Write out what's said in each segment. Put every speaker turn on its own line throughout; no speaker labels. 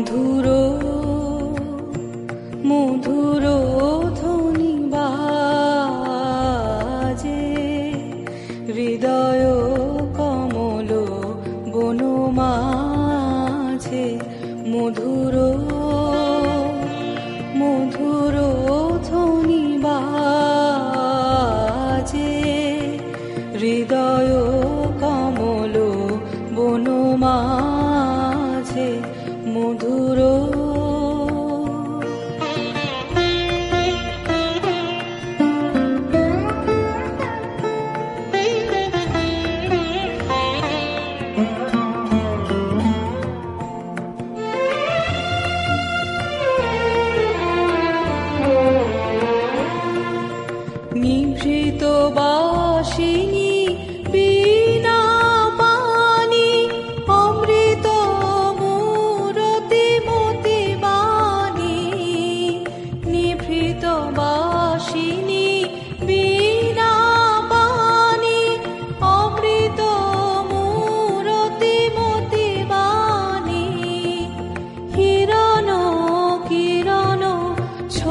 মধুর মধুরো ধ্বনি বাজে। হৃদয় কমল বন মধুরো মধুরো মধুর বাজে। হৃদয়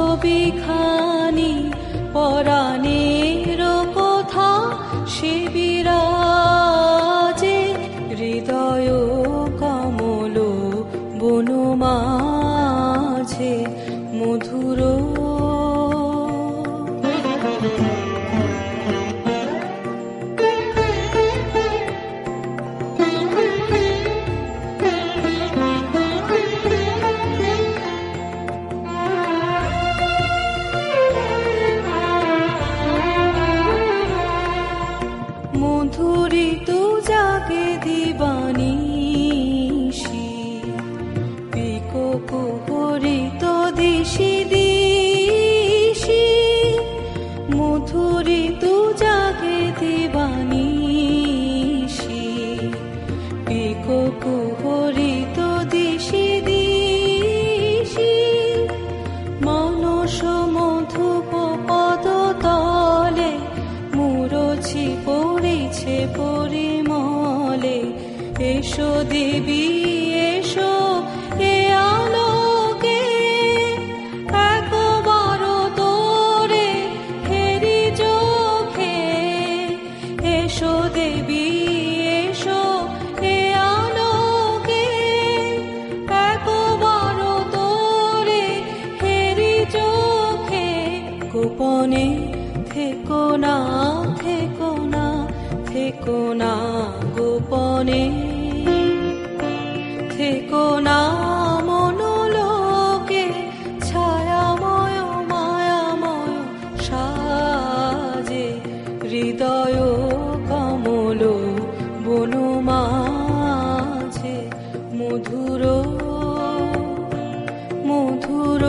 ছবি খানি পরিমলে, এসো দেবী, এসো এ আলোকে। একবার তোরে হেরি চোখে। এসো দেবী, এসো চোখে। গোপনে থেকো না। থেকো না গোপনে থেকো না ছায়াময় মায়াময় সাজে হৃদয় মধুর মধুর